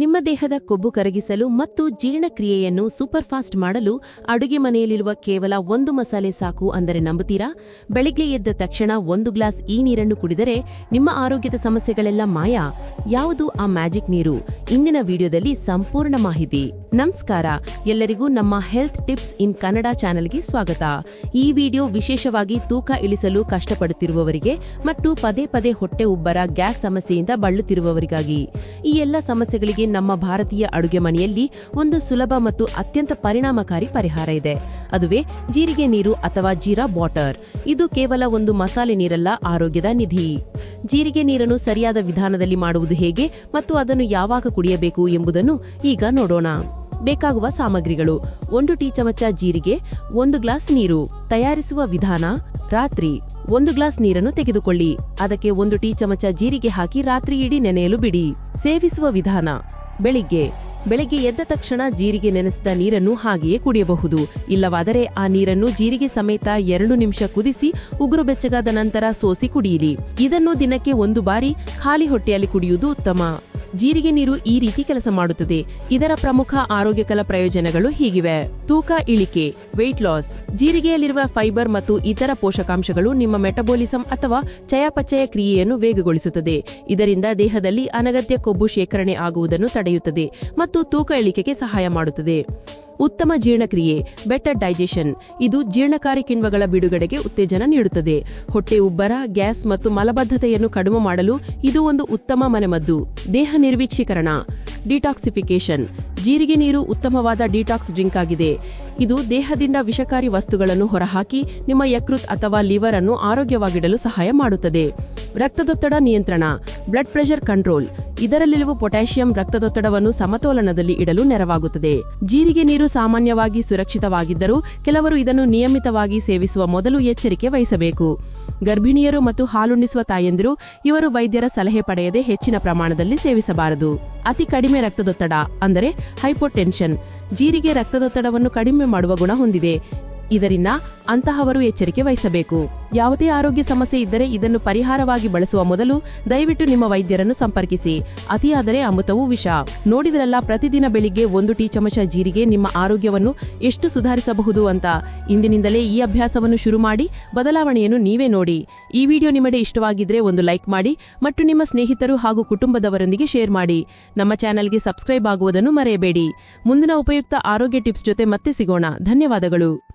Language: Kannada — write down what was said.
ನಿಮ್ಮ ದೇಹದ ಕೊಬ್ಬು ಕರಗಿಸಲು ಮತ್ತು ಜೀರ್ಣಕ್ರಿಯೆಯನ್ನು ಸೂಪರ್ ಫಾಸ್ಟ್ ಮಾಡಲು ಅಡುಗೆ ಮನೆಯಲ್ಲಿರುವ ಕೇವಲ ಒಂದು ಮಸಾಲೆ ಸಾಕು ಅಂದರೆ ನಂಬುತ್ತೀರಾ? ಬೆಳಿಗ್ಗೆ ಎದ್ದ ತಕ್ಷಣ ಒಂದು ಗ್ಲಾಸ್ ಈ ನೀರನ್ನು ಕುಡಿದರೆ ನಿಮ್ಮ ಆರೋಗ್ಯದ ಸಮಸ್ಯೆಗಳೆಲ್ಲ ಮಾಯ? ಯಾವುದು ಆ ಮ್ಯಾಜಿಕ್ ನೀರು? ಇಂದಿನ ವಿಡಿಯೋದಲ್ಲಿ ಸಂಪೂರ್ಣ ಮಾಹಿತಿ. ನಮಸ್ಕಾರ. ಎಲ್ಲರಿಗೂ ನಮ್ಮ ಹೆಲ್ತ್ ಟಿಪ್ಸ್ ಇನ್ ಕನ್ನಡ ಚಾನೆಲ್ಗೆ ಸ್ವಾಗತ. ಈ ವಿಡಿಯೋ ವಿಶೇಷವಾಗಿ ತೂಕ ಇಳಿಸಲು ಕಷ್ಟಪಡುತ್ತಿರುವವರಿಗೆ ಮತ್ತು ಪದೇ ಪದೇ ಹೊಟ್ಟೆ ಉಬ್ಬರ ಗ್ಯಾಸ್ ಸಮಸ್ಯೆಯಿಂದ ಬಳಲುತ್ತಿರುವವರಿಗಾಗಿ. ಈ ಎಲ್ಲ ಸಮಸ್ಯೆಗಳಿಗೆ ನಮ್ಮ ಭಾರತೀಯ ಅಡುಗೆ ಮನೆಯಲ್ಲಿ ಒಂದು ಸುಲಭ ಮತ್ತು ಅತ್ಯಂತ ಪರಿಣಾಮಕಾರಿ ಪರಿಹಾರ ಇದೆ. ಅದುವೇ ಜೀರಿಗೆ ನೀರು ಅಥವಾ ಜೀರಾ ವಾಟರ್. ಇದು ಕೇವಲ ಒಂದು ಮಸಾಲೆ ನೀರಲ್ಲ, ಆರೋಗ್ಯದ ನಿಧಿ. ಜೀರಿಗೆ ನೀರನ್ನು ಸರಿಯಾದ ವಿಧಾನದಲ್ಲಿ ಮಾಡುವುದು ಹೇಗೆ ಮತ್ತು ಅದನ್ನು ಯಾವಾಗ ಕುಡಿಯಬೇಕು ಎಂಬುದನ್ನು ಈಗ ನೋಡೋಣ. ಬೇಕಾಗುವ ಸಾಮಗ್ರಿಗಳು. ಒಂದು ಟೀ ಚಮಚ ಜೀರಿಗೆ, ಒಂದು ಗ್ಲಾಸ್ ನೀರು. ತಯಾರಿಸುವ ವಿಧಾನ, ರಾತ್ರಿ. ಒಂದು ಗ್ಲಾಸ್ ನೀರನ್ನು ತೆಗೆದುಕೊಳ್ಳಿ. ಅದಕ್ಕೆ ಒಂದು ಟೀ ಚಮಚ ಜೀರಿಗೆ ಹಾಕಿ ರಾತ್ರಿ ಇಡೀ ನೆನೆಯಲು ಬಿಡಿ. ಸೇವಿಸುವ ವಿಧಾನ. ಬೆಳಿಗ್ಗೆ. ಬೆಳಿಗ್ಗೆ ಎದ್ದ ತಕ್ಷಣ ಜೀರಿಗೆ ನೆನೆಸಿದ ನೀರನ್ನು ಹಾಗೆಯೇ ಕುಡಿಯಬಹುದು. ಇಲ್ಲವಾದರೆ ಆ ನೀರನ್ನು ಜೀರಿಗೆ ಸಮೇತ ಎರಡು ನಿಮಿಷ ಕುದಿಸಿ ಉಗುರು ಬೆಚ್ಚಗಾದ ನಂತರ ಸೋಸಿ ಕುಡಿಯಿರಿ. ಇದನ್ನು ದಿನಕ್ಕೆ ಒಂದು ಬಾರಿ ಖಾಲಿ ಹೊಟ್ಟೆಯಲ್ಲಿ ಕುಡಿಯುವುದು ಉತ್ತಮ. ಜೀರಿಗೆ ನೀರು ಈ ರೀತಿ ಕೆಲಸ ಮಾಡುತ್ತದೆ. ಇದರ ಪ್ರಮುಖ ಆರೋಗ್ಯಕರ ಪ್ರಯೋಜನಗಳು ಹೀಗಿವೆ. ತೂಕ, ಇಳಿಕೆ ವೆಯ್ಟ್ ಲಾಸ್ ಜೀರಿಗೆಯಲ್ಲಿರುವ ಫೈಬರ್ ಮತ್ತು ಇತರ ಪೋಷಕಾಂಶಗಳು ನಿಮ್ಮ ಮೆಟಬೋಲಿಸಂ ಅಥವಾ ಚಯಾಪಚಯ ಕ್ರಿಯೆಯನ್ನು ವೇಗಗೊಳಿಸುತ್ತದೆ. ಇದರಿಂದ ದೇಹದಲ್ಲಿ ಅನಗತ್ಯ ಕೊಬ್ಬು ಶೇಖರಣೆ ಆಗುವುದನ್ನು ತಡೆಯುತ್ತದೆ ಮತ್ತು ತೂಕ, ಇಳಿಕೆಗೆ ಸಹಾಯ ಮಾಡುತ್ತದೆ. ಉತ್ತಮ ಜೀರ್ಣಕ್ರಿಯೆ ಬೆಟರ್ ಡೈಜೆಷನ್ ಇದು ಜೀರ್ಣಕಾರಿ ಕಿಣ್ವಗಳ ಬಿಡುಗಡೆಗೆ ಉತ್ತೇಜನ ನೀಡುತ್ತದೆ. ಹೊಟ್ಟೆ ಉಬ್ಬರ, ಗ್ಯಾಸ್ ಮತ್ತು ಮಲಬದ್ಧತೆಯನ್ನು ಕಡಿಮೆ ಮಾಡಲು ಇದು ಒಂದು ಉತ್ತಮ ಮನೆಮದ್ದು. ದೇಹ ನಿರ್ವೀಕ್ಷೀಕರಣ ಡಿಟಾಕ್ಸಿಫಿಕೇಶನ್ ಜೀರಿಗೆ ನೀರು ಉತ್ತಮವಾದ ಡಿಟಾಕ್ಸ್ ಡ್ರಿಂಕ್ ಆಗಿದೆ. ಇದು ದೇಹದಿಂದ ವಿಷಕಾರಿ ವಸ್ತುಗಳನ್ನು ಹೊರಹಾಕಿ ನಿಮ್ಮ ಯಕೃತ್ ಅಥವಾ ಲಿವರ್ ಅನ್ನು ಆರೋಗ್ಯವಾಗಿಡಲು ಸಹಾಯ ಮಾಡುತ್ತದೆ. ರಕ್ತದೊತ್ತಡ ನಿಯಂತ್ರಣ ಬ್ಲಡ್ ಪ್ರೆಷರ್ ಕಂಟ್ರೋಲ್ ಇದರಲ್ಲಿರುವ ಪೊಟ್ಯಾಷಿಯಂ ರಕ್ತದೊತ್ತಡವನ್ನು ಸಮತೋಲನದಲ್ಲಿ ಇಡಲು ನೆರವಾಗುತ್ತದೆ. ಜೀರಿಗೆ ನೀರು ಸಾಮಾನ್ಯವಾಗಿ ಸುರಕ್ಷಿತವಾಗಿದ್ದರೂ ಕೆಲವರು ಇದನ್ನು ನಿಯಮಿತವಾಗಿ ಸೇವಿಸುವ ಮೊದಲು ಎಚ್ಚರಿಕೆ ವಹಿಸಬೇಕು. ಗರ್ಭಿಣಿಯರು ಮತ್ತು ಹಾಲುಣಿಸುವ ತಾಯಂದಿರು, ಇವರು ವೈದ್ಯರ ಸಲಹೆ ಪಡೆಯದೆ ಹೆಚ್ಚಿನ ಪ್ರಮಾಣದಲ್ಲಿ ಸೇವಿಸಬಾರದು. ಅತಿ ಕಡಿಮೆ ರಕ್ತದೊತ್ತಡ, ಅಂದರೆ ಹೈಪೋಟೆನ್ಷನ್, ಜೀರಿಗೆ ರಕ್ತದೊತ್ತಡವನ್ನು ಕಡಿಮೆ ಮಾಡುವ ಗುಣ ಹೊಂದಿದೆ. ಇದರಿಂದ ಅಂತಹವರು ಎಚ್ಚರಿಕೆ ವಹಿಸಬೇಕು. ಯಾವುದೇ ಆರೋಗ್ಯ ಸಮಸ್ಯೆ ಇದ್ದರೆ ಇದನ್ನು ಪರಿಹಾರವಾಗಿ ಬಳಸುವ ಮೊದಲು ದಯವಿಟ್ಟು ನಿಮ್ಮ ವೈದ್ಯರನ್ನು ಸಂಪರ್ಕಿಸಿ. ಅತಿಯಾದರೆ ಅಮೃತವು ವಿಷ. ನೋಡಿದ್ರಲ್ಲ, ಪ್ರತಿದಿನ ಬೆಳಿಗ್ಗೆ ಒಂದು ಟೀ ಚಮಚ ಜೀರಿಗೆ ನಿಮ್ಮ ಆರೋಗ್ಯವನ್ನು ಎಷ್ಟು ಸುಧಾರಿಸಬಹುದು ಅಂತ. ಇಂದಿನಿಂದಲೇ ಈ ಅಭ್ಯಾಸವನ್ನು ಶುರು ಮಾಡಿ, ಬದಲಾವಣೆಯನ್ನು ನೀವೇ ನೋಡಿ. ಈ ವಿಡಿಯೋ ನಿಮಗೆ ಇಷ್ಟವಾಗಿದ್ರೆ ಒಂದು ಲೈಕ್ ಮಾಡಿ ಮತ್ತು ನಿಮ್ಮ ಸ್ನೇಹಿತರು ಹಾಗೂ ಕುಟುಂಬದವರೊಂದಿಗೆ ಶೇರ್ ಮಾಡಿ. ನಮ್ಮ ಚಾನೆಲ್ಗೆ ಸಬ್ಸ್ಕ್ರೈಬ್ ಆಗುವುದನ್ನು ಮರೆಯಬೇಡಿ. ಮುಂದಿನ ಉಪಯುಕ್ತ ಆರೋಗ್ಯ ಟಿಪ್ಸ್ ಜೊತೆ ಮತ್ತೆ ಸಿಗೋಣ. ಧನ್ಯವಾದಗಳು.